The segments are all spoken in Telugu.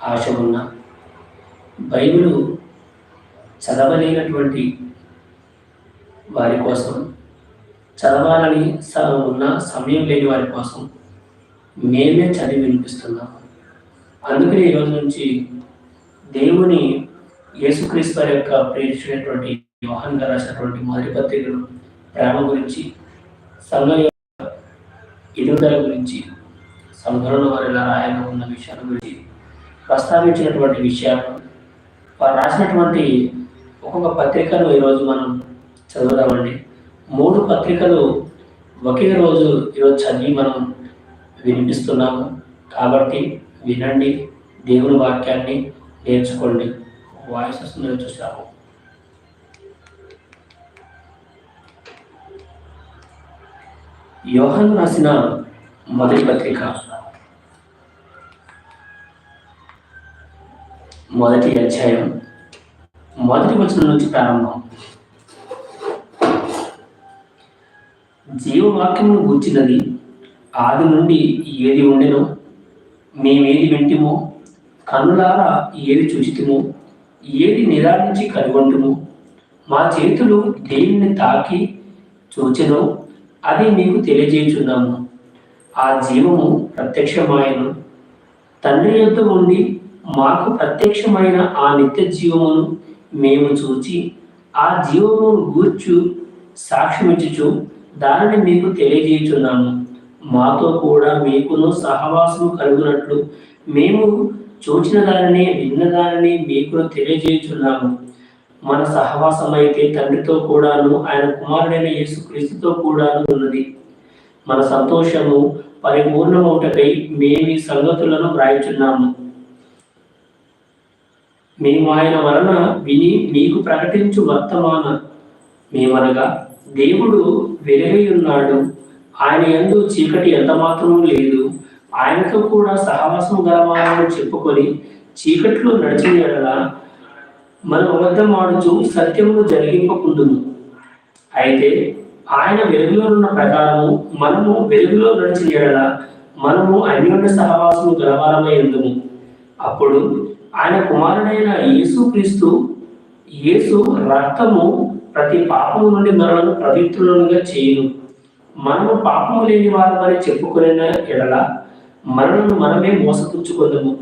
ఆశ ఉన్నా బైబిల్ చదవలేనటువంటి వారి కోసం చదవాలని స ఉన్న సమయం లేని వారి కోసం మేమే చదివి వినిపిస్తున్నాం. అందుకని ఈరోజు నుంచి దేవుని యేసుక్రీస్తు వారి యొక్క ప్రేరించినటువంటి యోహాన్ రాసినటువంటి మొదటి పత్రికలు ప్రేమ గురించి సంఘం యొక్క ఎదుగుదల గురించి సంఘంలో వారు ఎలా రాయాలో ఉన్న విషయాల గురించి ప్రస్తావించినటువంటి విషయాలు వారు రాసినటువంటి ఒక్కొక్క పత్రికను ఈరోజు మనం చదువుదామండి. మూడు పత్రికలు ఒకే రోజు ఈరోజు చదివి మనం వినిపిస్తున్నాము. కాబట్టి వినండి దేవుని వాక్యాన్ని నేర్చుకోండి. వాయిస్ వస్తుందో చూసాము యోహన్ రాసిన మొదటి పత్రిక. మొదటి అధ్యాయం. మొదటి వచనం నుంచి ప్రారంభం. జీవవాక్యమును గుర్చినది ఆది నుండి ఏది ఉండెనో? మేమేది వింటిమో? కన్నులారా ఏది చూచితిమో? ఏది నిరారించి కనుగొంటుము? మా చేతులు దేనిని తాకి చూచెనో అది మీకు తెలియజేయుచున్నాము. ఆ జీవము ప్రత్యక్షమాయను. తండ్రి యొద్ద ఉండి మాకు ప్రత్యక్షమైన ఆ నిత్య జీవమును మేము చూచి ఆ జీవమును గూర్చు సాక్ష్యమిచ్చుచు దానిని మీకు తెలియజేయుచున్నాము. మాతో కూడా మీకును సహవాసము కలుగునట్లు మేము చూచిన దానిని విన్న దానిని మీకు తెలియజేయుచున్నాము. మన సహవాసం అయితే తండ్రితో కూడాను ఆయన కుమారుడైన యేసుక్రీస్తుతో కూడాను ఉన్నది. మన సంతోషము పరిపూర్ణమౌటకై మేము ఈ సంగతులను వ్రాయుచున్నాము. మేము ఆయన వలన విని మీకు ప్రకటించు వర్తమాన. మేమనగా దేవుడు వెలుగై ఉన్నాడు ఆయన ఎందు చీకటి ఎంత మాత్రము లేదు. ఆయనతో కూడా సహవాసం గలవాలని చెప్పుకొని చీకట్లో నడిచిన ఎడల మన అబద్ధమాడుచు సత్యమును జరిగింపకుండును. అయితే ఆయన వెలుగులో ఉన్న ప్రకారము మనము వెలుగులో నడిచిన ఎడల మనము అన్యోన్య సహవాసము గలవాలమై ఉందుము అప్పుడు ఆయన కుమారుడైన యేసుక్రీస్తు యేసు రక్తము ప్రతి పాపము నుండి మనలను పవిత్రులుగా చేయను. మనము పాపము లేని వారమని చెప్పుకునే ఎడల మనలను మనమే మోసపుచ్చుకుందము.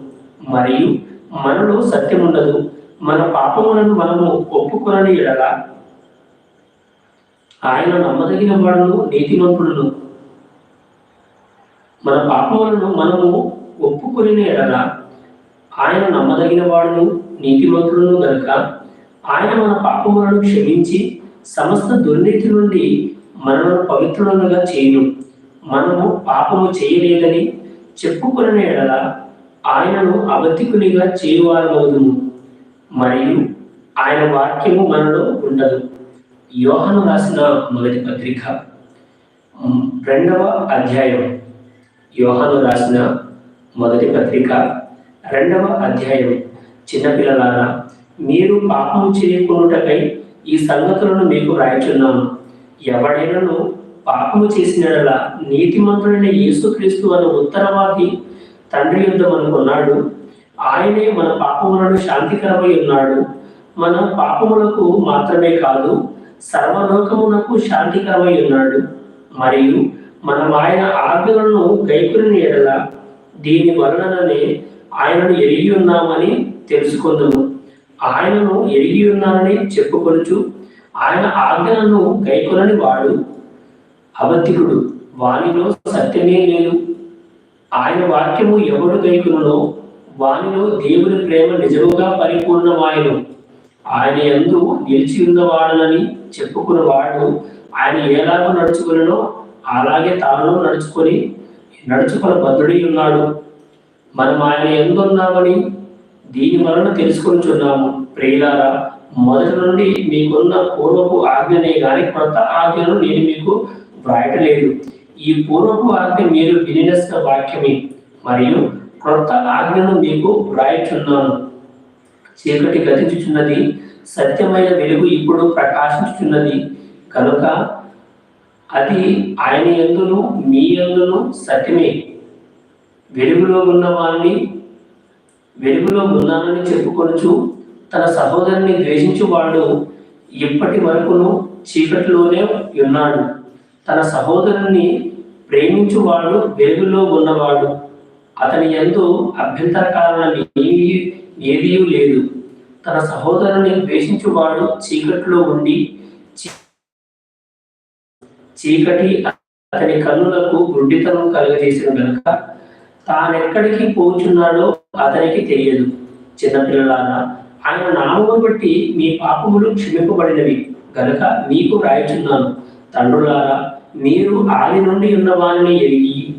మరియు మనలో సత్యం ఉండదు మన పాపములను మనము ఒప్పుకొనని ఎడల ఆయన నమ్మదగిన వాడును నీతిమంతుడును. మన పాపములను మనము ఒప్పుకొని ఎడల ఆయన నమ్మదగిన వాడును నీతిమంతుడును గనుక. ఆయన మన పాపములను క్షమించి సమస్త దుర్నీతి నుండి మనలను పవిత్రులనుగా చేయను. మనము పాపము చేయలేదని చెప్పుకున్న ఎడల ఆయనను అబద్ధికునిగా చేయువారమవుదుము మరియు ఆయన వాక్యము మనలో ఉండదు. యోహను రాసిన మొదటి పత్రిక రెండవ అధ్యాయం. యోహను రాసిన మొదటి పత్రిక రెండవ అధ్యాయం. చిన్నపిల్లలారా మీరు పాపం చేయకుండాటకై ఈ సంగతులను మీకు రాయచున్నాను. ఎవడైనను పాపము చేసిన నీతిమంతుడైన యేసుక్రీస్తు అనే ఉత్తరవాది తండ్రి యుద్ధం అనుకున్నాడు ఆయనే మన పాపములను శాంతికరమై ఉన్నాడు. మన పాపములకు మాత్రమే కాదు సర్వలోకమునకు శాంతికరమై ఉన్నాడు. మరియు మనం ఆయన ఆజ్ఞలను గైకుని ఎడల దీని వలననే ఆయనను ఎరిగి ఉన్నామని తెలుసుకుందాము. ఆయనను ఎరిగి ఉన్నానని చెప్పుకొనుచు ఆయన ఆజ్ఞలను గైకొనని వాడు అబద్ధికుడు వానిలో సత్యమే లేదు ఆయన వాక్యము ఎవడు గైకునో వానిలో దేవుని ప్రేమ నిజముగా పరిపూర్ణమాయను. ఆయన ఎందు నిలిచి ఉన్నవాడనని చెప్పుకున్న వాడు ఆయన ఎలాగో నడుచుకునో అలాగే తాను నడుచుకొని నడుచుకున్న భద్రుడై ఉన్నాడు. మనం ఆయన ఎందున్నామని దీని వలన తెలుసుకుంటున్నాము ప్రియులారా మొదటి నుండి మీకున్న పూర్వపు ఆజ్ఞనే గాని కొత్త ఆజ్ఞను నేను మీకు వ్రాయటలేదు. ఈ పూర్వపు ఆజ్ఞ మీరు వినిన వాక్యమే మరియు క్రొత్త ఆజ్ఞను మీకు వ్రాయచున్నాను. చీకటి గతించుచున్నది సత్యమైన వెలుగు ఇప్పుడు ప్రకాశించుచున్నది. కనుక అది ఆయన ఎందును మీ ఎందును సత్యమే. వెలుగులో ఉన్న వారిని వెలుగులో ఉన్నానని చెప్పుకొనుచు తన సహోదరుని ద్వేషించువాడు ఇప్పటి వరకును చీకటిలోనే ఉన్నాడు. తన సహోదరుని ప్రేమించువాడు వెలుగులో ఉన్నవాడు. అతని ఎందు అభ్యంతరకారణం ఏదీ లేదు. తన సహోదరుని ద్వేషించువాడు చీకటిలో ఉండి చీకటి అతని కన్నులకు గుడ్డితనం కలుగజేసిన గనుక తానెక్కడికి పోచున్నాడో అతనికి తెలియదు. చిన్నపిల్లలారా ఆయన నామము బట్టి మీ పాపములు క్షమింపబడినవి. గనుక మీకు రాయిచున్నాను. తండ్రులారా మీరు ఆది నుండి ఉన్న వారిని ఎరిగి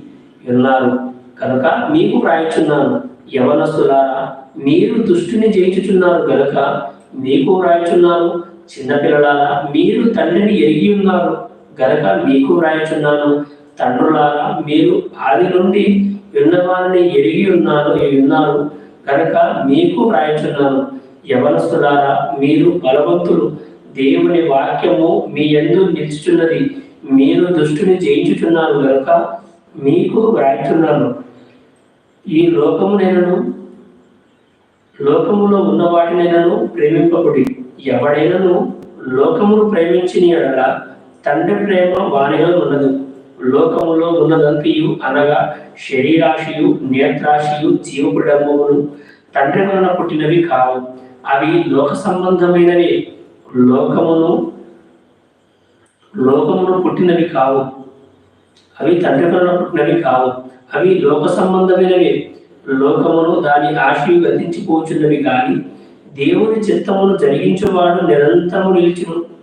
ఉన్నారు. కనుక మీకు రాయిచున్నాను. యవనస్తులారా మీరు దుష్టుని జయించుచున్నారు. గనుక మీకు రాయిచున్నాను. చిన్నపిల్లలారా మీరు తండ్రిని ఎరిగి ఉన్నారు. గనక మీకు వ్రాయచున్నాను తండ్రులారా మీరు ఆది నుండి ఉన్నవారిని ఎరిగి ఉన్నాను విన్నాను. కనుక మీకు వ్రాయచున్నాను. యవనస్తులారా మీరు బలవంతులు. దేవుని వాక్యము మీ ఎందు నిలుచున్నది మీరు దుష్టుని జయించుచున్నాను కనుక మీకు వ్రాయచున్నాను. ఈ లోకము నేను లోకములో ఉన్న వాటినైనను ప్రేమింపకుడి ఎవడైనను లోకమును ప్రేమించిన ఎడల తండ్రి ప్రేమ వానిలో ఉన్నది. లోకములో ఉన్నదంతయు అనగా శరీరాశియు నేత్రాశియు జీవపుడములు తండ్రి వలన పుట్టినవి కావు. అవి లోక సంబంధమైనవి. లోకమును లోకమును పుట్టినవి కావు. అవి తండ్రి వలన పుట్టినవి కావు. అవి లోక సంబంధమైనవి. లోకమును దాని ఆశయు గతించిపోచున్నవి కానీ దేవుని చిత్తమును జరిగించేవాడు నిరంతరము నిలిచును.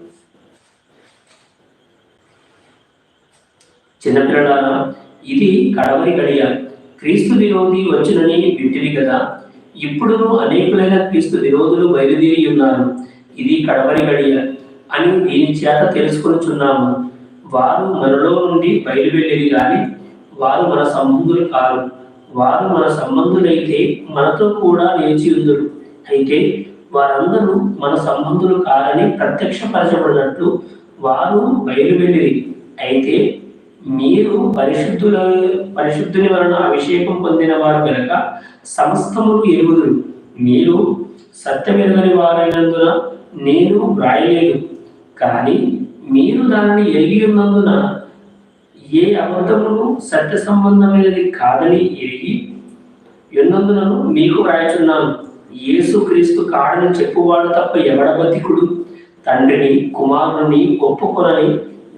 చిన్నపిల్లలారా ఇది కడవరి గడియ. క్రీస్తు విరోధి వచ్చునని వింటివి కదా ఇప్పుడును అనేకులైన క్రీస్తు విరోధులు బయలుదేరి ఉన్నారు. ఇది కడవరి గడియ అని దీని చేత తెలుసుకొనిచున్నాము. వారు మనలో నుండి బయలువెళ్ళేది కానీ వారు మన సంబంధులు కారు. వారు మన సంబంధులైతే మనతో కూడా నిలిచి ఉందరు. అయితే వారందరూ మన సంబంధులు కారని ప్రత్యక్షపరచబడినట్లు వారు బయలువెళ్ళిరి. అయితే మీరు పరిశుద్ధుల పరిశుద్ధుని వలన అభిషేకం పొందిన వారు కనుక సమస్తమును ఎరుగుదురు. మీరు సత్యమెరగని వారైనందున నేను వ్రాయలేదు. కానీ మీరు దానిని ఎరిగి ఉన్నందున ఏ అబద్ధమును సత్య సంబంధమైనది కాదని ఎరిగి ఎన్నందునను మీకు వ్రాయచున్నాను. యేసు క్రీస్తు కాడని చెప్పువాడు తప్ప ఎవడబతికుడు తండ్రిని కుమారుని ఒప్పుకొనని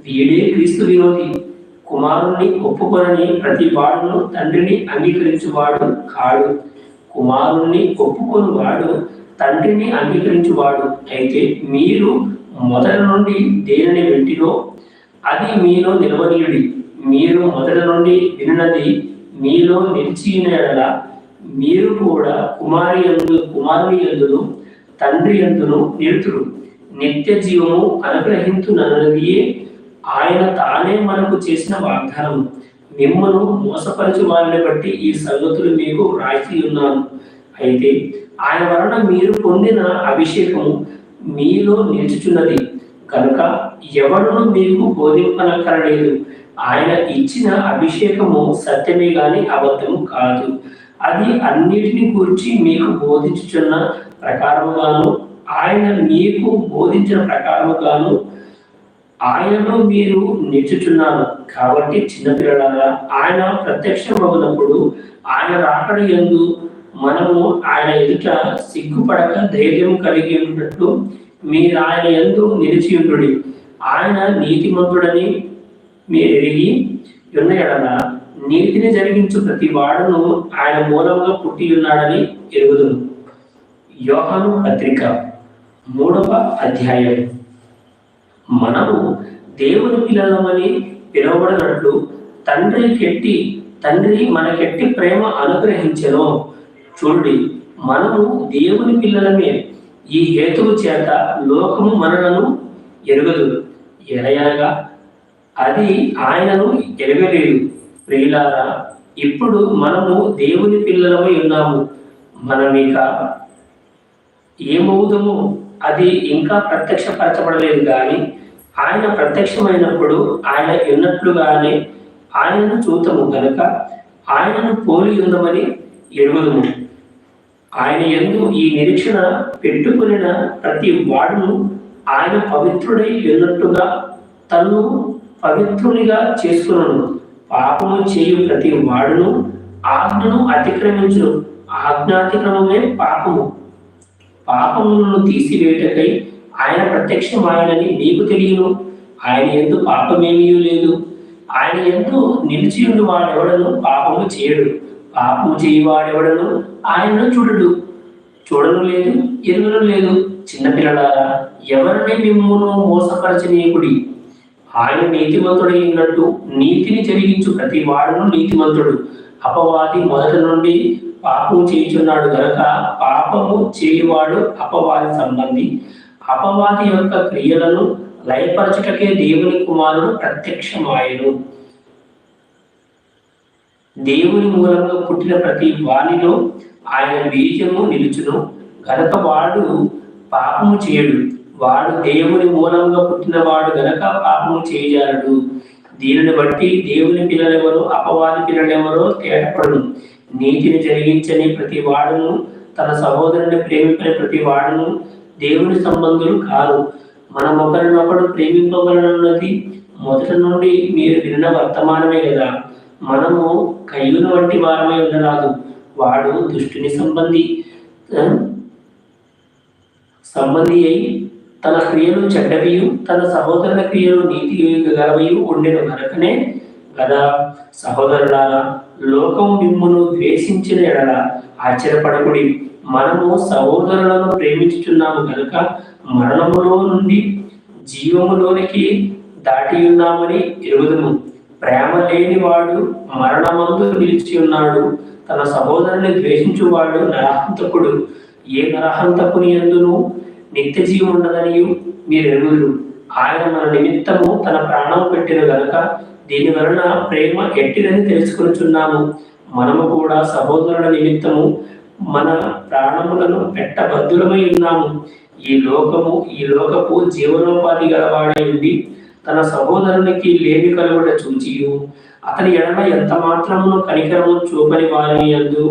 వీడే క్రీస్తు విరోధి. కుమారుణ్ణి ఒప్పుకొనని ప్రతి వాడును తండ్రిని అంగీకరించువాడు కాడు. కుమారుణ్ణి ఒప్పుకొని వాడు తండ్రిని అంగీకరించువాడు. అయితే మీరు మొదటి నుండి దేనిని వింటినో అది మీలో నిలవనీయుడి. మీరు మొదటి నుండి వినది మీలో నిలిచిన ఎడల. మీరు కూడా కుమారి ఎందు కుమారుని ఎందును తండ్రి ఎందును నిలుతురు. నిత్య జీవము అనుగ్రహించునన్నదియే ఆయన తానే మనకు చేసిన వాగ్దానం. మిమ్మను మోసపరిచి వారిని బట్టి ఈ సంగతులు మీకు రాసి ఉన్నాను. అయితే ఆయన వలన మీరు పొందిన అభిషేకము మీలో నిలుచుచున్నది. కనుక ఎవరును మీకు బోధింపనక్కరలేదు. ఆయన ఇచ్చిన అభిషేకము సత్యమే గాని అబద్ధము కాదు. అది అన్నిటిని గురించి మీకు బోధించుచున్న ప్రకారముగాను ఆయన మీకు బోధించిన ప్రకారముగాను ఆయనలో మీరు నిలుచుచున్నారు కాబట్టి చిన్నపిల్లలారా ఆయన ప్రత్యక్షమవునప్పుడు ఆయన రాకడ యందు మనము ఆయన ఎదుట సిగ్గుపడక ధైర్యం కలిగి ఉన్నట్లు మీరు ఆయన యందు నిలిచి ఉండుడి. ఆయన నీతిమంతుడని మీరు ఎరిగి ఉన్న ఎడల నీతిని జరిగించు ప్రతి వాడును ఆయన మూలంగా పుట్టి ఉన్నాడని ఎరుగుదును. యోహను పత్రిక మూడవ అధ్యాయం మనము దేవుని పిల్లలమని పిలువబడినట్లు తండ్రి కెట్టి తండ్రి మనకెట్టి ప్రేమ అనుగ్రహించను. చూడండి మనము దేవుని పిల్లలమే. ఈ హేతువు చేత లోకము మనలను ఎరుగదు. ఎరయనగా అది ఆయనను ఎరగలేదు. ప్రియులారా ఇప్పుడు మనము దేవుని పిల్లలమై ఉన్నాము. మనమిక ఏమవుదమో? అది ఇంకా ప్రత్యక్షపరచబడలేదు కానీ ఆయన ప్రత్యక్షమైనప్పుడు ఆయన ఉన్నట్లుగానే ఆయనను చూతము కనుక ఆయనను పోలి ఉందమని ఎరుగుదము. ఆయన ఎందు ఈ నిరీక్షణ పెట్టుకునిన ప్రతి వాడును ఆయన పవిత్రుడై ఉన్నట్టుగా తను పవిత్రునిగా చేసుకున్నాను పాపము చేయు ప్రతి వాడును ఆజ్ఞను అతిక్రమించును. ఆజ్ఞాతిక్రమమే పాపము. పాపములను తీసివేటకై ఆయన ప్రత్యక్షమాయనని నీకు తెలియను. ఆయన ఎందు పాపమేమీ లేదు. ఆయన ఎందు నిలిచి ఉండి వాడెవడను పాపము చేయడు. పాపము చేయవాడెవడను ఆయనను చూడడు. చూడను లేదు ఎరుగను లేదు. చిన్నపిల్లలారా ఎవరిని మిమ్మును మోసపరచనీయకుడి? ఆయన నీతిమంతుడై ఉన్నట్టు నీతిని జరిగించు ప్రతి వాడును నీతిమంతుడు. అపవాది మొదటి నుండి పాపము చేయుచున్నాడు గనక పాపము చేయువాడు అపవాది సంబంధి. అపవాది యొక్క క్రియలను లయపరచుటకే దేవుని కుమారుడు ప్రత్యక్షమాయను. దేవుని మూలంగా పుట్టిన ప్రతి వాణిలో ఆయన బీజము నిలుచును. గనక వాడు పాపము చేయడు. వాడు దేవుని మూలంగా పుట్టిన వాడు గనక పాపము చేయజాలడు. దీనిని బట్టి దేవుని పిల్లలెవరో అపవాది పిల్లలెవరో తేటపడును. నీతిని జరిగించని ప్రతి వాడును తన సహోదరుని ప్రేమింపని ప్రతి వాడును దేవుని సంబంధులు కారు. మనం ఒకరినొకడు ప్రేమింపబలనున్నది మొదటి నుండి మీరు విన్న వర్తమానమే కదా మనము కయ్యూను వంటి వారమై ఉండరాదు. వాడు దుష్టుని సంబంధి సంబంధి అయి తన క్రియలు చెడ్డవియు తన సహోదరుల క్రియలు నీతి గలవయు ఉండెను కనుకనే కదా సహోదరులారా లోకం మిమ్మును ద్వేషించిన ఎడల ఆశ్చర్యపడకుడి. మనము సహోదరులను ప్రేమించుచున్నాము కనుక మరణములో నుండి జీవములోనికి దాటి ఉన్నామని ఎరుగుదము. ప్రేమ లేని వాడు మరణమందు నిలిచి ఉన్నాడు. తన సహోదరుని ద్వేషించువాడు నరహంతకుడు. ఏ నరహంతకుని ఎందును నిత్య జీవం ఉండదని మీరు ఎరుగుదురు ఆయన మన నిమిత్తము తన ప్రాణం పెట్టిన గనుక దీని వలన ప్రేమ ఎట్టిదని తెలుసుకొనుచున్నాము. మనము కూడా సహోదరుల నిమిత్తము మన ప్రాణములను పెట్టబద్దులమై ఉన్నాము. ఈ లోకము ఈ లోకపు జీవనోపాధి గలవాడై ఉండి తన సహోదరునికి లేమి కలుగుట చూచియు. అతని ఎడల ఎంత మాత్రమును కనికరము చూపని వారిని అందు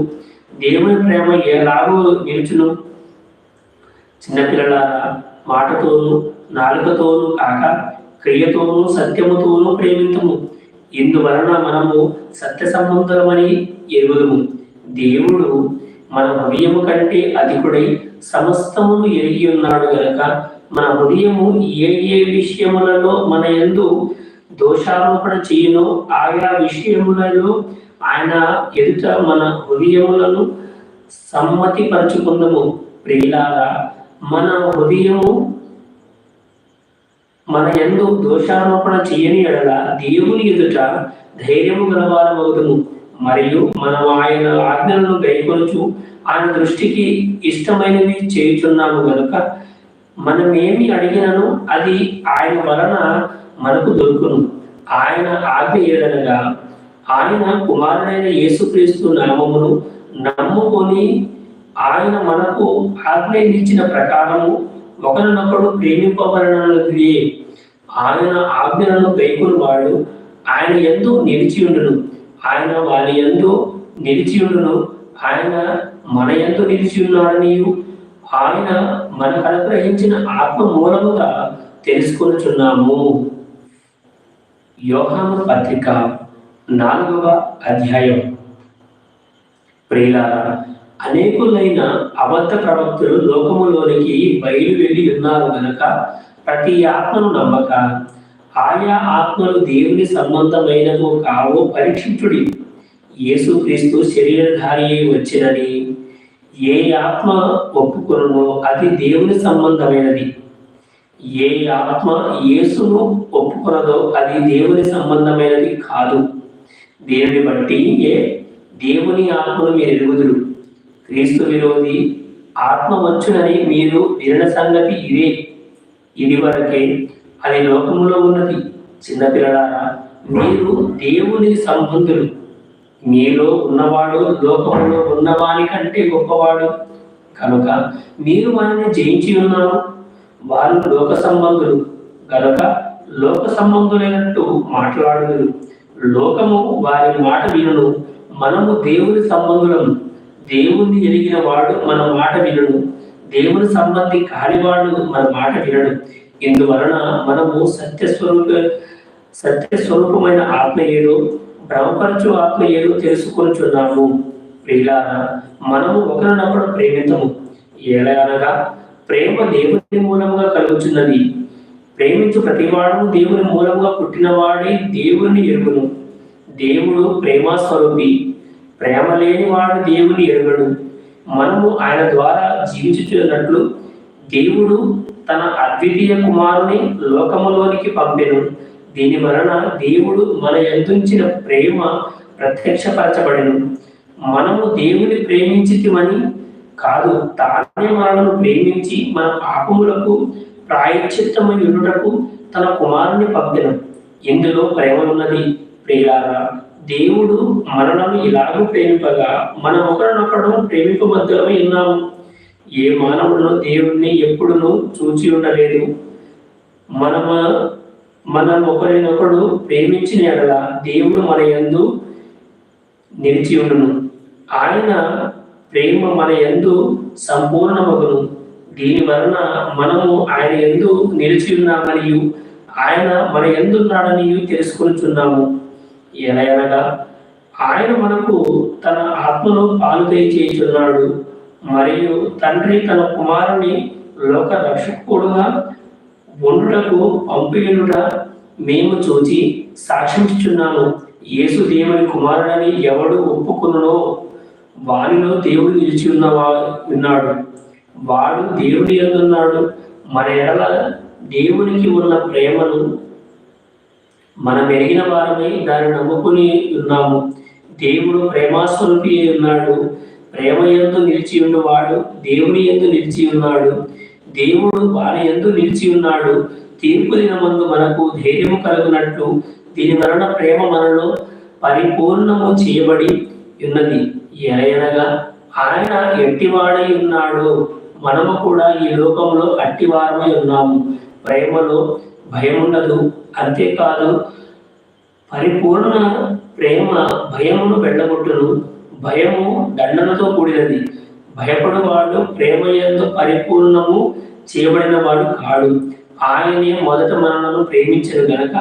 దేవుని ప్రేమ ఎలాగో నిలుచును? చిన్నపిల్లల మాటతోనూ నాలుకతోనూ కాక క్రియతోనూ సత్యముతోనూ ప్రేమింతము. ఇందువలన మనము సత్య సంబంధులమని ఎరుగుదుము. దేవుడు మన హృదయము కంటే అధికుడై సమస్తమును ఎరిగి ఉన్నాడు గనక మన హృదయము ఏ ఏ విషయములలో మన ఎందు దోషారోపణ చేయనో ఆయా విషయములలో ఆయన ఎదుట మన హృదయములను సమ్మతిపరచుకుందము. ప్రియులారా మన హృదయము మన ఎందు దోషారోపణ చేయని ఎడల దేవుని ఎదుట ధైర్యము గలవారమవుదుము మరియు మనం ఆయన ఆజ్ఞలను గైకొనుచు ఆయన దృష్టికి ఇష్టమైనవి చేయుచున్నాము గనుక మనం ఏమి అడిగినను అది ఆయన వలన మనకు దొరుకును. ఆయన ఆజ్ఞ ఏదనగా ఆయన కుమారుడైన యేసుక్రీస్తు నామమును నమ్ముకొని ఆయన మనకు ఆజ్ఞ ఇచ్చిన ప్రకారము ఒకరినొకడు ప్రేమింపబడినది ఆయన ఆజ్ఞలను గైకొని వాడు ఆయన ఎందు నిలిచి ఉండును. ఆయన వారి ఎందు నిలిచి ఉండును. ఆయన మన ఎందు నిలిచి ఉన్నాడని ఆయన మనకు అనుగ్రహించిన ఆత్మ మూలముగా తెలుసుకొనుచున్నాము. యోహాను పత్రిక నాలుగవ అధ్యాయం. ప్రియులారా అనేకులైన అబద్ధ ప్రవక్తులు లోకములోనికి బయలు వెళ్ళి ఉన్నారు గనక ప్రతి ఆత్మను నమ్మక ఆయా ఆత్మలు దేవుని సంబంధమైనవో కావో పరీక్షించుడి. యేసుక్రీస్తు శరీరధారి అయి వచ్చినని ఏ ఆత్మ ఒప్పుకొనునో అది దేవుని సంబంధమైనది. ఏ ఆత్మ యేసును ఒప్పుకొనదో అది దేవుని సంబంధమైనది కాదు. దేవుని బట్టి ఏ దేవుని ఆత్మను మీరు ఎరుగుదురు క్రీస్తు విరోధి ఆత్మ వచ్చునని మీరు విన సంగతి ఇదే. ఇది వరకే అది లోకంలో ఉన్నది. చిన్నపిల్లలారా మీరు దేవుని సంబంధులు. మీలో ఉన్నవాడు లోకంలో ఉన్నవాని కంటే గొప్పవాడు. కనుక మీరు వారిని జయించి ఉన్నారు? వారు లోక సంబంధులు. కనుక లోక సంబంధులైనట్టు మాట్లాడుదురు. లోకము వారి మాట వినును. మనము దేవుని సంబంధులము. దేవుణ్ణి ఎరిగిన వాడు మన మాట వినడు. దేవుని సంబంధి కానివాడు మన మాట వినడు. ఇందువలన మనము సత్యస్వరూప సత్యస్వరూపమైన ఆత్మ ఏదో భ్రమపరచు ఆత్మ ఏదో తెలుసుకొనుచున్నాము. ప్రియులారా మనము ఒకరినొకరు ప్రేమితము ఎలా ప్రేమ దేవుని మూలంగా కలుగుచున్నది. ప్రేమించు ప్రతివాడు దేవుని మూలంగా పుట్టినవాడే దేవుని ఎరుగును. దేవుడు ప్రేమ స్వరూపి ప్రేమ లేని వాడు దేవుని ఎరుగడు. మనము ఆయన ద్వారా జీవించుతున్నట్లు దేవుడు తన అద్వితీయ కుమారుని లోకములోనికి పంపెను. దీని వలన దేవుడు మన ఎందుంచిన ప్రేమ ప్రత్యక్షపరచబడెను. మనము దేవుని ప్రేమించితిమని కాదు తానే మనలను ప్రేమించి మన పాపములకు ప్రాయశ్చిత్తమై ఉండుటకు తన కుమారుని పంపిన. ఇందులో ప్రేమ ఉన్నది ప్రియులారా దేవుడు మనలను ఇలాగూ ప్రేమిపగా మనం ఒకరినొకరు ప్రేమిక మధ్యలో ఉన్నాము. ఏ మానవుడు దేవుణ్ణి ఎప్పుడును చూచి ఉండలేదు. మనమ మనం ఒకరినొకడు ప్రేమించిన ఎడల దేవుడు మన యందు నిలిచి ఉండును. ఆయన ప్రేమ మన యందు సంపూర్ణమగును. దీని వలన మనము ఆయన ఎందు నిలిచి ఉన్నామనియు ఆయన మన ఎందున్నాడని ఎలా ఎలాగా ఆయన మనకు తన ఆత్మను పాలు చేయుచున్నాడు. మరియు తండ్రి తన కుమారుని లోక రక్షకుడుగా వండుటకు పంపియునుట మేము చూచి సాక్షించుచున్నాము. యేసు దేవుని కుమారుడని ఎవడు ఒప్పుకున్నో వానిలో దేవుడు నిలిచి ఉన్నవా ఉన్నాడు. వాడు దేవుడి ఎందున్నాడు. మన ఎడల దేవునికి ఉన్న ప్రేమను మనం ఎరిగిన వారమై దాన్ని నమ్ముకుని ఉన్నాము. దేవుడు ప్రేమాస్వరూపి ఉన్నాడు. ప్రేమ ఎందు నిలిచి ఉన్నవాడు దేవుని ఎందు నిలిచి ఉన్నాడు. దేవుడు వారి ఎందు నిలిచి ఉన్నాడు. తీర్పు దినమందు మనకు ధైర్యము కలుగునట్లు దీని వలన ప్రేమ మనలో పరిపూర్ణము చేయబడి ఉన్నది. ఎలయనగా ఆయన ఎట్టివాడై ఉన్నాడు మనము కూడా ఈ లోకంలో అట్టివారమై ఉన్నాము. ప్రేమలో భయం ఉండదు అంతేకాదు పరిపూర్ణ ప్రేమ భయమును వెళ్ళగొట్టును భయము దండనతో కూడినది. భయపడువాడు ప్రేమ ఎందు పరిపూర్ణము చేయబడిన వాడు కాడు. ఆయనే మొదట మనలను ప్రేమించను గనక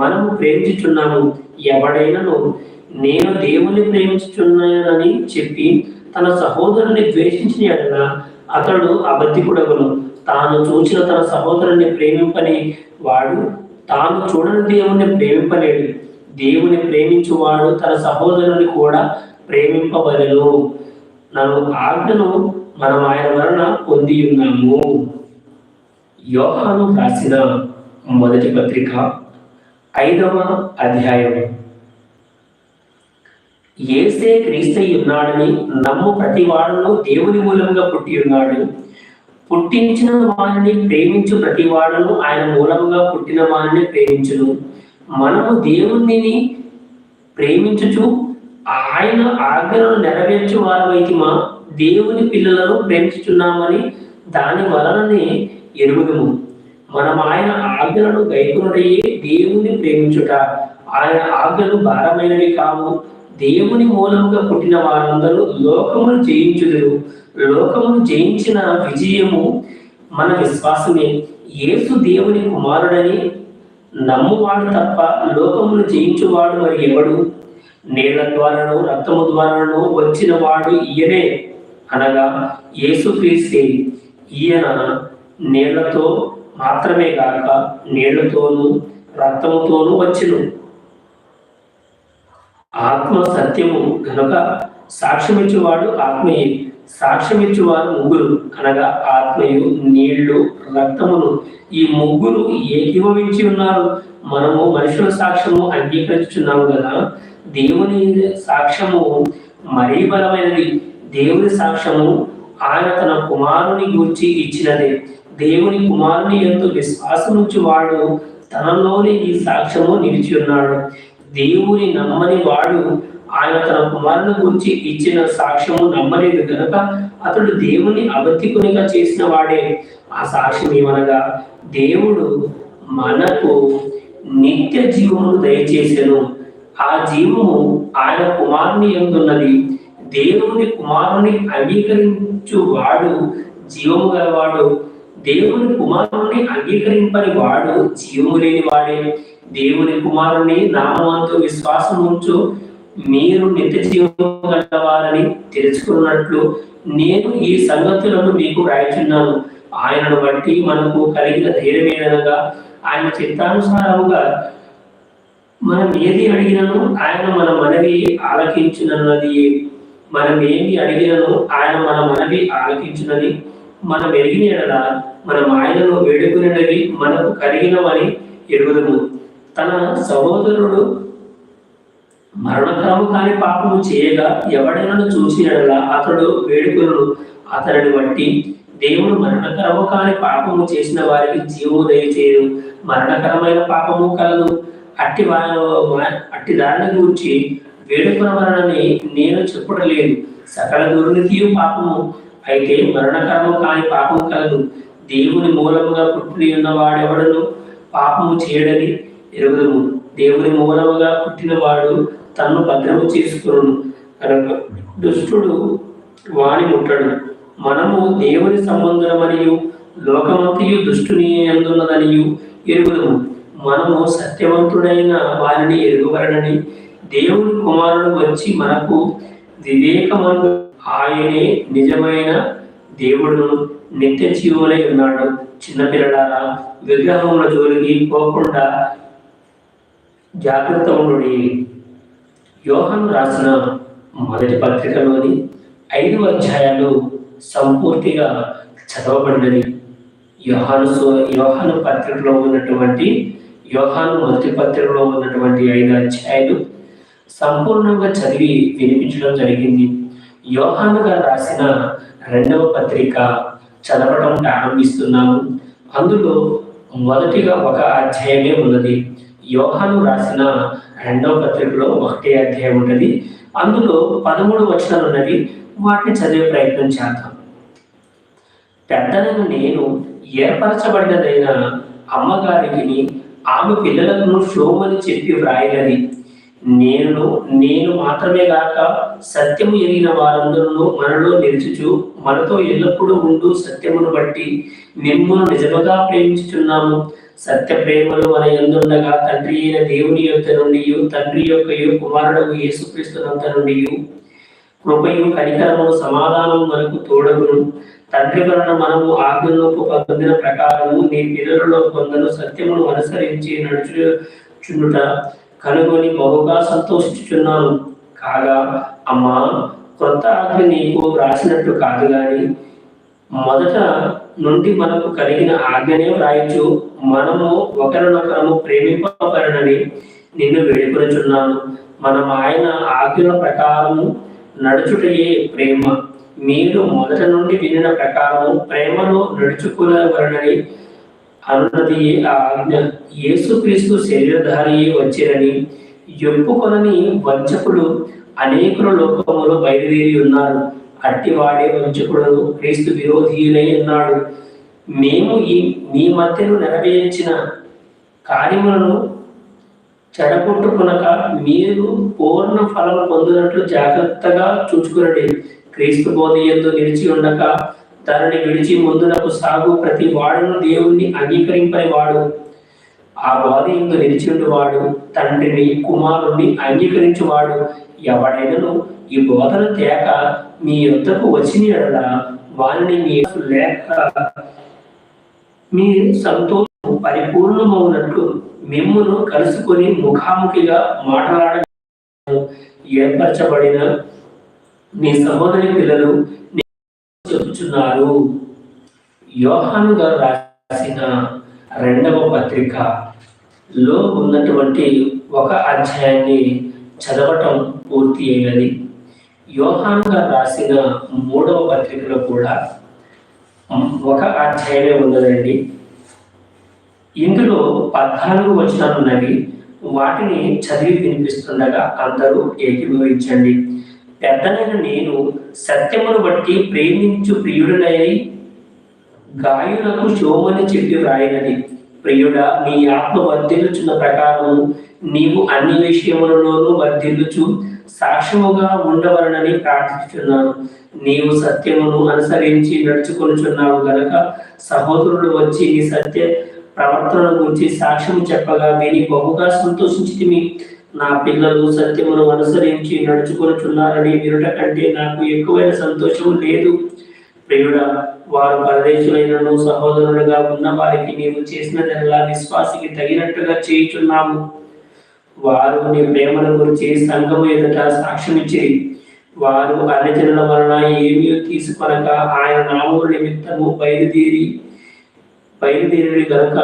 మనము ప్రేమించుచున్నాము. ఎవడైనను నేను దేవుని ప్రేమించుచున్నానని చెప్పి తన సహోదరుని ద్వేషించిన అతడు అబద్ధికుడగను. తాను చూసిన తన సహోదరుని ప్రేమింపని వాడు తాను చూడని దేవుణ్ణి ప్రేమింపలేడు. దేవుని ప్రేమించువాడు తన సహోదరుని కూడా ప్రేమింపవలను. నన్ను ఆజ్ఞను మనం ఆయన వలన పొంది ఉన్నాము. యోహాను రాసిన మొదటి పత్రిక ఐదవ అధ్యాయం. ఏసే క్రీస్తయి ఉన్నాడని నమ్ము ప్రతి వాడును దేవుని మూలంగా పుట్టి ఉన్నాడు. పుట్టించిన వారిని ప్రేమించు ప్రతి వాడును ఆయన మూలంగా పుట్టిన వారిని ప్రేమించును. మనము దేవుణ్ణిని ప్రేమించుచు ఆయన ఆజ్ఞలను నెరవేర్చు వారమైతిమా? దేవుని పిల్లలను ప్రేమించుచున్నామని దాని వలననే ఎరుగుదుము. మనం ఆయన ఆజ్ఞలను గైకునుడయ్యే దేవుని ప్రేమించుట. ఆయన ఆజ్ఞలు భారమైనవి కావు. దేవుని మూలముగా పుట్టిన వారందరూ లోకమును జయించుదురు. లోకమును జయించిన విజయము మన విశ్వాసమే. యేసు దేవుని కుమారుడని నమ్మువాడు తప్ప లోకమును జయించువాడు మరి ఎవడు? నీళ్ళ ద్వారాను రక్తము ద్వారాను వచ్చిన వాడు ఈయనే. అనగా యేసుక్రీస్తే ఈయన నీళ్ళతో మాత్రమే కాక నీళ్ళతోనూ రక్తముతోనూ వచ్చును. ఆత్మ సత్యము కనుక సాక్ష్యమిచ్చేవాడు ఆత్మయే. సాక్ష్యమిచ్చేవారు ముగ్గురు అనగా ఆత్మయు నీళ్ళు రక్తములు ఈ ముగ్గురు ఏకీభవించి ఉన్నారు. మనము మనుషుల సాక్ష్యము అంగీకరించున్నాము కదా. దేవుని సాక్ష్యము మరీ బలమైనది. దేవుని సాక్ష్యము ఆయన తన కుమారుని గూర్చి ఇచ్చినదే. దేవుని కుమారుని ఎందు విశ్వాసముంచి వాడు తనలోని ఈ సాక్ష్యము నిలిచి ఉన్నాడు. దేవుని నమ్మని వాడు ఆయన తన కుమారుని గురించి ఇచ్చిన సాక్ష్యము నమ్మలేదు కనుక అతడు దేవుని అబద్ధికునిగా చేసిన వాడే. ఆ సాక్ష్యం ఏమనగా దేవుడు మనకు నిత్య జీవమును దయచేసెను. ఆ జీవము ఆయన కుమారుని ఎందున్నది? దేవుని కుమారుని అంగీకరించు వాడు జీవము గలవాడు. దేవుని కుమారుని అంగీకరింపని వాడు జీవము లేని వాడే. దేవుని కుమారుని నామంతో విశ్వాసం ఉంచు. మీరు నిత్య జీవము గలవారని తెలుసుకున్నట్లు నేను ఈ సంగతులను మీకు రాయిచున్నాను ఆయనను బట్టి మనకు కలిగిన ధైర్యమేదనగా ఆయన చిత్తానుసారముగా మనం ఏది అడిగినను ఆయన మన మనవి ఆలకించినది మనం ఏమి అడిగినను ఆయన మన మనవి ఆలకించినది. మనం ఎరిగిన మన మనం ఆయనను వేడుకునేవి మనకు కలిగినవని ఎరుగుదము. తన సహోదరుడు మరణకరము కాని పాపము చేయగా ఎవడైనా చూసి ఎడలా అతడు వేడుకలను అతడిని బట్టి దేవుడు మరణకరము కాని పాపము చేసిన వారికి జీవము దయచేయదు మరణకరమైన పాపము కలదు అట్టి అట్టి దారిని గురించి మరణని నేను చెప్పడలేదు సకల దుర్నీతి పాపము. అయితే మరణకరము కాని పాపము కలదు దేవుని మూలముగా పుట్టి ఉన్న వాడెవడను పాపము చేయడని ఎరుగుదము. దేవుని మూలముగా పుట్టినవాడు తన్ను భద్రము చేసుకును కనుక దుష్టుడు వాణి ముట్టడు. మనము దేవుని సంబంధమనియు లోకమంతియు దుష్టుని అందున్నదనియు ఎరుగుదము. మనము సత్యవంతుడైన వారిని ఎరుగవలనని దేవుని కుమారుడు వచ్చి మనకు వివేకమందు ఆయనే నిజమైన దేవుడును నిత్య జీవులై ఉన్నాడు. చిన్నపిల్లలారా విగ్రహముల జోలికి పోకుండా జాగ్రత్త ఉండుడి యోహన్ రాసిన మొదటి పత్రికలోని ఐదు అధ్యాయాలు సంపూర్తిగా చదవబడినది. యోహాను యోహాను పత్రికలో ఉన్నటువంటి యోహాను మొదటి పత్రికలో ఉన్నటువంటి ఐదు అధ్యాయాలు సంపూర్ణంగా చదివి వినిపించడం జరిగింది. యోహాను గారు రాసిన రెండవ పత్రిక చదవడం ప్రారంభిస్తున్నాము. అందులో మొదటిగా ఒక అధ్యాయమే ఉన్నది. యోహాను రాసిన రెండవ పత్రికలో ఒకటే అధ్యాయం ఉన్నది. అందులో పదమూడు వచనాలు ఉన్నవి. వాటిని చదివే ప్రయత్నం చేద్దాం. పెద్దలను నేను ఏర్పరచబడినదైన అమ్మగారికి ఆమె పిల్లలకు శోమని చెప్పి వ్రాయినది నేను నేను మాత్రమే గాక సత్యము ఎరిగిన వారందరూ మనలో నిలుచుచు మనతో ఎల్లప్పుడూ ఉండు సత్యమును బట్టి మిమ్మును నిజముగా ప్రేమించుచున్నాము. సత్య ప్రేమలు మన ఎందుండగా? తండ్రి అయిన దేవుని యొక్క నుండి తండ్రి యొక్క కుమారుడు యేసుక్రీస్తునంత నుండి కృపయు కనికరము సమాధానం మనకు తోడగును. తండ్రి వలన మనము ఆజ్ఞలోపు పొందిన ప్రకారము నీ పిల్లలలో కొందరు సత్యమును అనుసరించి నడుచుచుండుట కనుగొని బహుగా సంతోషించుచున్నాను. కాగా అమ్మా కొత్త ఆజ్ఞ నీకు రాసినట్టు కాదు గాని మొదట నుండి మనకు కలిగిన ఆజ్ఞనే వ్రాయచ్చు. మనము ఒకరినొకరము ప్రేమింపబడనని నిన్ను వేడుకొనుచున్నాను. మనం ఆయన ఆజ్ఞల ప్రకారము నడుచుటయే ప్రేమ. మీరు మొదట నుండి వినిన ప్రకారము ప్రేమను నడుచుకునవలనని అన్నది ఆ ఆజ్ఞ. యేసుక్రీస్తు శరీరధారి వచ్చిరని ఎప్పుకొనని వంచకులు అనేకుల లోకములో బయలుదేరి ఉన్నారు. అట్టివాడే ఉంచకూడదు. క్రీస్తు విరోధీయులై ఉన్నాడు. మేము ఈ మీ మధ్యను నెరవేర్చిన కార్యములను చెడగొట్టుకునక మీరు పూర్ణ ఫలం పొందినట్లు జాగ్రత్తగా చూచుకునండి. క్రీస్తు బోధ ఎందు నిలిచి ఉండక తనని విడిచి ముందునకు సాగు ప్రతి వాడును దేవుణ్ణి అంగీకరింపని వాడు ఆ బోధ ఎందు నిలిచిండు వాడు తండ్రిని కుమారుణ్ణి అంగీకరించువాడు. ఎవడైనను ఈ బోధన తేక మీ యుద్ధకు వచ్చిన వారిని మీ లేక మీ సంతోషం పరిపూర్ణమవునట్లు మిమ్మును కలుసుకొని ముఖాముఖిగా మాట్లాడ ఏర్పరచబడిన మీ సహోదరి పిల్లలు చెబుతున్నారు యోహాను గారు రాసిన రెండవ పత్రిక లో ఉన్నటువంటి ఒక అధ్యాయాన్ని చదవటం పూర్తి అయినది. యోహాను గారు రాసిన మూడవ పత్రికలో కూడా ఒక అధ్యాయమే ఉన్నదండి. ఇందులో పద్నాలుగు వచనాలు ఉన్నవి. వాటిని చదివి వినిపిస్తుండగా అందరూ ఏకీభవించండి. పెద్దనైన నేను సత్యమును బట్టి ప్రేమించు ప్రియుడనై గాయులకు శోమని చెప్పి వ్రాయినది. ప్రియుడా నీ ఆత్మ వర్ధిల్లుచున్న ప్రకారం నీవు అన్ని విషయములలోనూ వర్ధిల్లుచు సాక్ష్యముగా ఉండవలనని ప్రార్థిస్తున్నాను నీవు సత్యమును అనుసరించి నడుచుకొనుచున్నావు గనక సహోదరుడు వచ్చి నీ సత్య ప్రవర్తన గురించి సాక్ష్యం చెప్పగా విని బహుగా సంతోషించి నా పిల్లలు సత్యమును అనుసరించి నడుచుకొనుచున్నారని వినుట కంటే నాకు ఎక్కువైన సంతోషం లేదు. ప్రియుడా వారు పరదేశులైనను సహోదరులుగా ఉన్న వారికి నీవు చేసినదల్లా విశ్వాసికి తగినట్టుగా చేయుచున్నాము. వారు నీ ప్రేమను గురించి సంఘము ఎదుట సాక్ష్యమిచ్చి వారు అన్యజనుల వలన ఏమీ తీసుకొనక ఆయన నామముల నిమిత్తము బయలుదేరి బయలుదేరి గనుక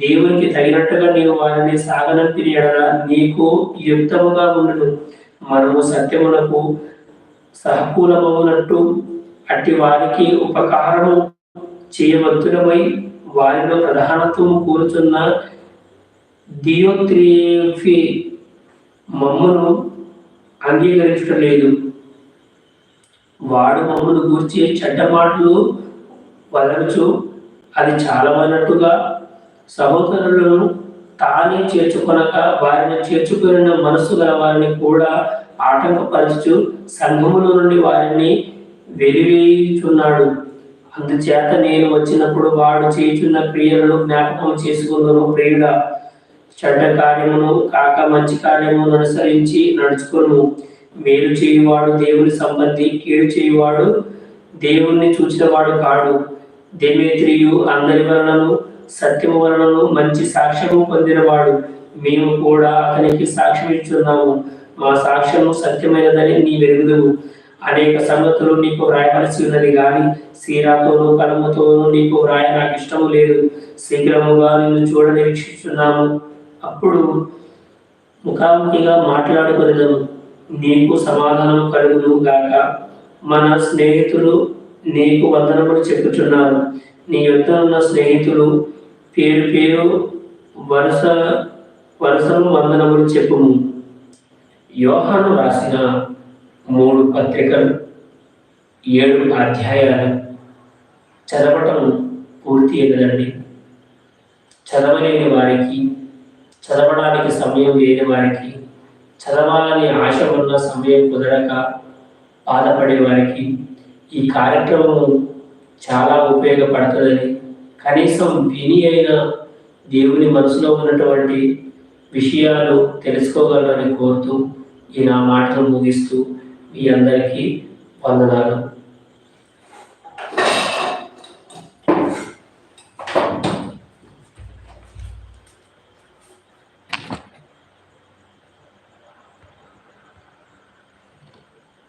దేవునికి తగినట్టుగా నీవు వారిని సాగనంపిన ఎడల నీకు యుక్తముగా ఉండదు మనము సత్యమునకు సహకూలమవునట్టు అట్టి వారికి ఉపకారము చేయవద్దులమై వారిలో ప్రధానత్వం కూరుచున్న దియోత్రిఫి మమ్మను అంగీకరించడం లేదు వాడు మమ్మను గూర్చి చెడ్డ మాటలు వదలచు అది చాలవన్నట్టుగా సహోదరులను తానే చేర్చుకొనక వారిని చేర్చుకున్న మనసు గల వారిని కూడా ఆటంకపరచు సంఘముల నుండి వారిని వెలివేయుచున్నాడు. అందుచేత నేను వచ్చినప్పుడు వాడు చేయుచున్న క్రియలను జ్ఞాపకం చేసుకుందును ప్రియుడా. చెడ్డ కార్యమును కాక మంచి కార్యమును అనుసరించి నడుచుకును. మేలు చేయువాడు దేవుని సంబంధి కీడు చేయువాడు దేవుణ్ణి చూచినవాడు కాడు. దేమేత్రియు అందరి వలనను సత్యము వలనను మంచి సాక్ష్యము పొందినవాడు. మేము కూడా అతనికి సాక్ష్యం ఇచ్చున్నాము మా సాక్ష్యము సత్యమైనదని నీ వెరుగుదువు అనేక సంగతులు నీకు వ్రాయవలసి ఉన్నది కానీ సీరాతోనూ కలముతోనూ నీకు వ్రాయ నాకు ఇష్టము లేదు. శీఘ్రముగా నిన్ను చూడ నిరీక్షిస్తున్నాము అప్పుడు ముఖాముఖిగా మాట్లాడుకునేదము నీకు సమాధానం కలుగును గాక. మన స్నేహితులు నీకు వందనములు చెప్పుచున్నారు. నీ యొక్క ఉన్న స్నేహితులు పేరు పేరు వరుస వరుసలు వందనములు చెప్పుము. యోహాను రాసిన మూడు పత్రికలు ఏడు అధ్యాయాలు చదవటం పూర్తి ఎగదండి చదవలేని వారికి చదవడానికి సమయం లేని వారికి చదవాలని ఆశ ఉన్న సమయం కుదరక బాధపడే వారికి ఈ కార్యక్రమం చాలా ఉపయోగపడుతుందని కనీసం విని అయినా దేవుని మనసులో ఉన్నటువంటి విషయాలు తెలుసుకోగలరని కోరుతూ ఈ నా మాటలు ముగిస్తూ మీ అందరికీ వందనాలు.